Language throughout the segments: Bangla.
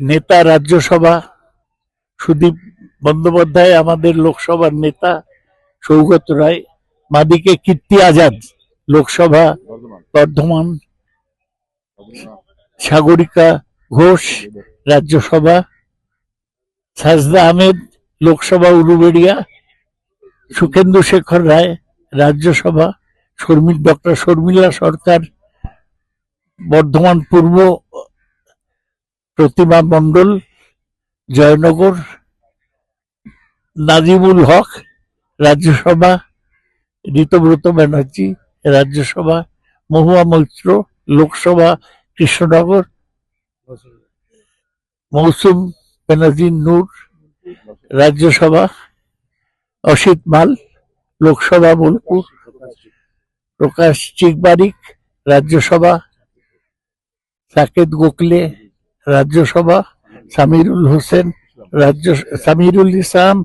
নেতা রাজ্যসভা, সুদীপ বন্দ্যোপাধ্যায় আমাদের লোকসভার নেতা, সৌগত রায়, মাদিকে কীর্তি আজাদ, লোকসভা বর্ধমান, সাগরিকা ঘোষ, রাজ্যসভা, সাজদা আহমেদ, লোকসভা উলুবেড়িয়া, সুখেন্দু শেখর রায়, রাজ্যসভা শর্মিল ডক্টর শর্মিলা সরকার, বর্ধমান পূর্ব প্রতিমা মণ্ডল, জয়নগর নাজিমুল হক, রাজ্যসভা, ঋতব্রত ব্যানার্জি, রাজ্যসভা, মহুয়া মৈত্র, লোকসভা, কৃষ্ণনগর, মৌসুম ব্যানার্জি নূর, রাজ্যসভা, অসিত মাল, লোকসভা, বোলপুর, প্রকাশ চিকবারিক, রাজ্যসভা, সাকেত গোখলে রাজ্যসভা, সামিরুল হোসেন, রাজ্য, সামিরুল ইসলাম,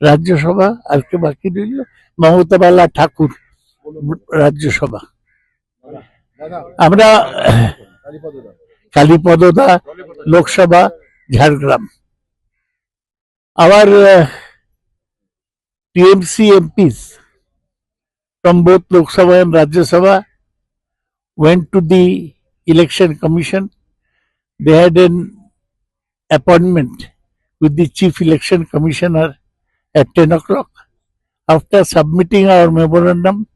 রাজ্যসভা, আর কে বাকি রইল? মমতা বালা ঠাকুর, রাজ্যসভা। আমরা কালীপদা লোকসভা, ঝাড়গ্রাম। আবার TMC MP Lok Sabha and Rajya Sabha went to the election commission They had an appointment with the chief election commissioner at 10 o'clock. After submitting our memorandum,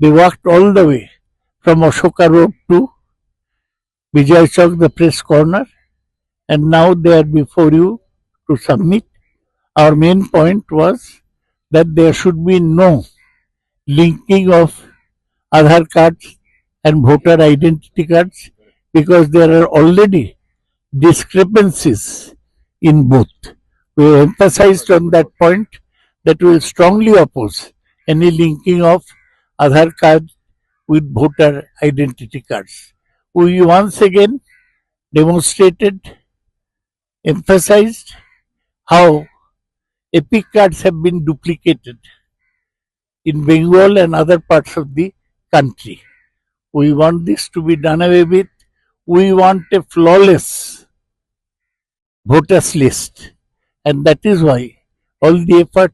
they walked all the way from Ashoka Road to Vijay Chowk, the press corner, and now they are before you to submit. Our main point was that there should be no linking of Aadhaar cards and voter identity cards because there are already discrepancies in both. We emphasized on that point that we will strongly oppose any linking of Aadhaar card with voter identity cards. We once again demonstrated, emphasized how epic cards have been duplicated in Bengal and other parts of the country. We want this to be done away with. We want a flawless voters list. And that is why all the effort,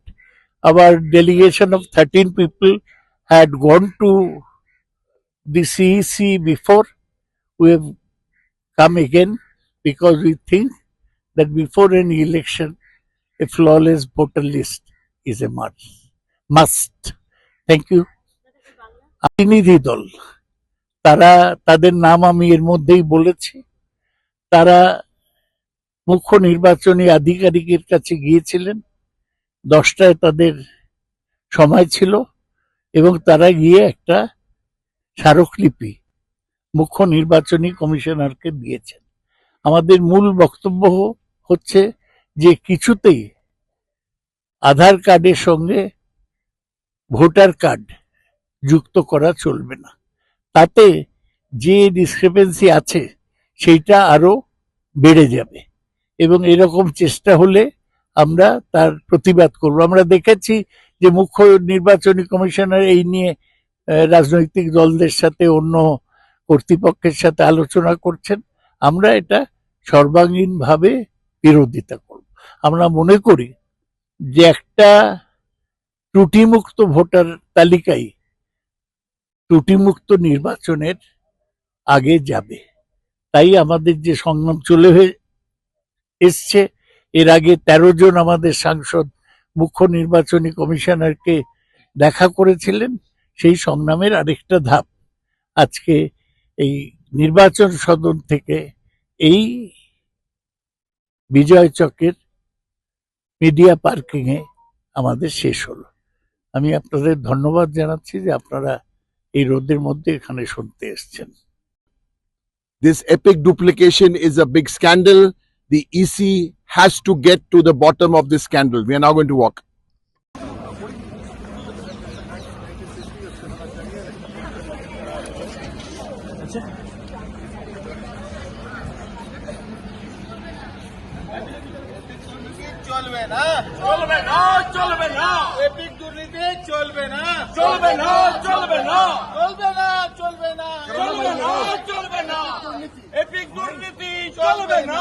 our delegation of 13 people had gone to the CEC before. We have come again because we think that before any election, a flawless voter list is a must. Must. Thank you. প্রতিনিধি দল তারা তাদের নাম আমি এর মধ্যেই বলেছি তারা মুখ্য নির্বাচনী আধিকারিকের কাছে গিয়েছিলেন। দশটায় তাদের সময় ছিল এবং তারা গিয়ে একটা স্মারকলিপি মুখ্য নির্বাচনী কমিশনারকে দিয়েছেন। আমাদের মূল বক্তব্য হচ্ছে যে কিছুতেই আধার কার্ডের সঙ্গে ভোটার কার্ড যুক্ত করা চলবে না। তাতে যে ডিসক্রিপেন্সি আছে, সেইটা আরও বেড়ে যাবে। এবং এরকম চেষ্টা হলে আমরা তার প্রতিবাদ করব। আমরা দেখেছি যে মুখ্য নির্বাচনী কমিশনার এই নিয়ে রাজনৈতিক দলদের সাথে অন্য কর্তৃপক্ষের সাথে আলোচনা করছেন। আমরা এটা সর্বাঙ্গীনভাবে বিরোধিতা করব। আমরা মনে করি যে একটা ত্রুটিমুক্ত ভোটার তালিকায় ত্রুটিমুক্ত নির্বাচনের আগে যাবে। তাই আমাদের যে সংগ্রাম চলে হয়ে এসছে। এর আগে তেরো জন আমাদের সাংসদ মুখ্য নির্বাচনী কমিশনারকে দেখা করেছিলেন, সেই সংগ্রামের আরেকটা ধাপ। আজকে এই নির্বাচন সদন থেকে এই বিজয় চকের মিডিয়া পার্কিং এ আমাদের শেষ হলো। আমি আপনাদের ধন্যবাদ জানাচ্ছি যে আপনারা এই রোদের মধ্যে এখানে শুনতে এসছেন। This epic duplication is a big scandal. The EC has to get to the bottom of this scandal. We are now going to walk. চলবে না চলবে না চলবে না এপিক দুর্নীতি চলবে না চলবে না চলবে না চলবে না চলবে না চলবে না చల్లదైనా